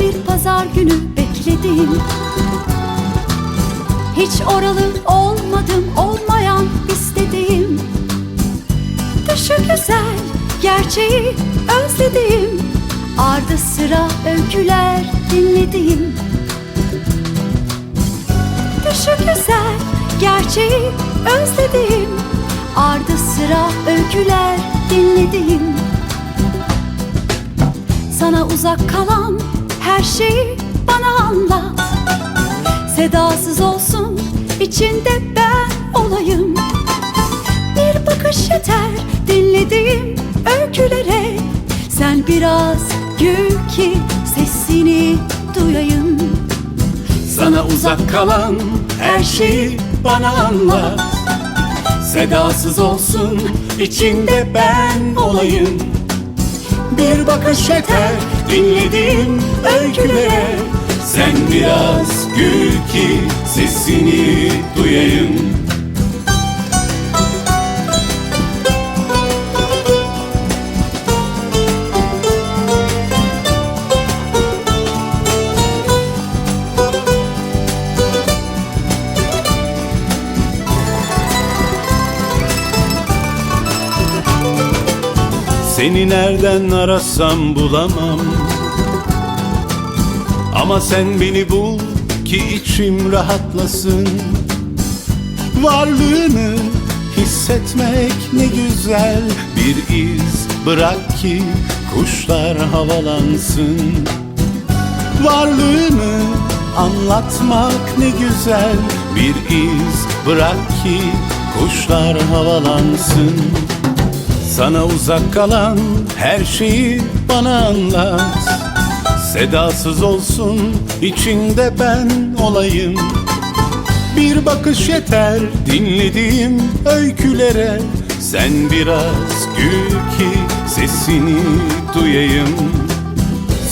bir pazar günü bekledim. Hiç oralı olmadım olmayan istediğim Dışı güzel gerçeği özledim. Ardı sıra öyküler dinledim. Dışı güzel gerçeği özledim. Ardı sıra öyküler dinledim. Sana uzak kalan her şeyi bana anlat. Sedasız olsun içinde ben olayım. Bir bakış yeter dinlediğim öykülere. Sen biraz gül ki sesini duyayım. Sana uzak kalan her şeyi bana anlat. Sedasız olsun içinde ben olayım Bir bakış yeter dinlediğim öykülere. Sen biraz gül ki sesini duyayım Seni nereden arasam bulamam. Ama sen beni bul ki içim rahatlasın. Varlığını hissetmek ne güzel. Bir iz bırak ki kuşlar havalansın. Varlığını anlatmak ne güzel. Bir iz bırak ki kuşlar havalansın sana uzak kalan her şeyi bana anlat. Sedasız olsun içinde ben olayım. Bir bakış yeter dinlediğim öykülere. Sen biraz gül ki sesini duyayım.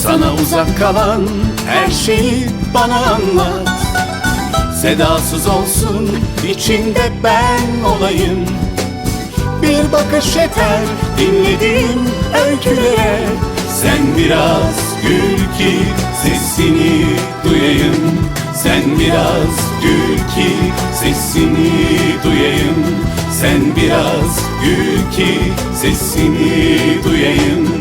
Sana uzak kalan her şeyi bana anlat. Sedasız olsun içinde ben olayım bir bakış yeter. Dinlediğim öykülere. Sen biraz gül ki sesini duyayım. Sen biraz gül ki sesini duyayım. Sen biraz gül ki sesini duyayım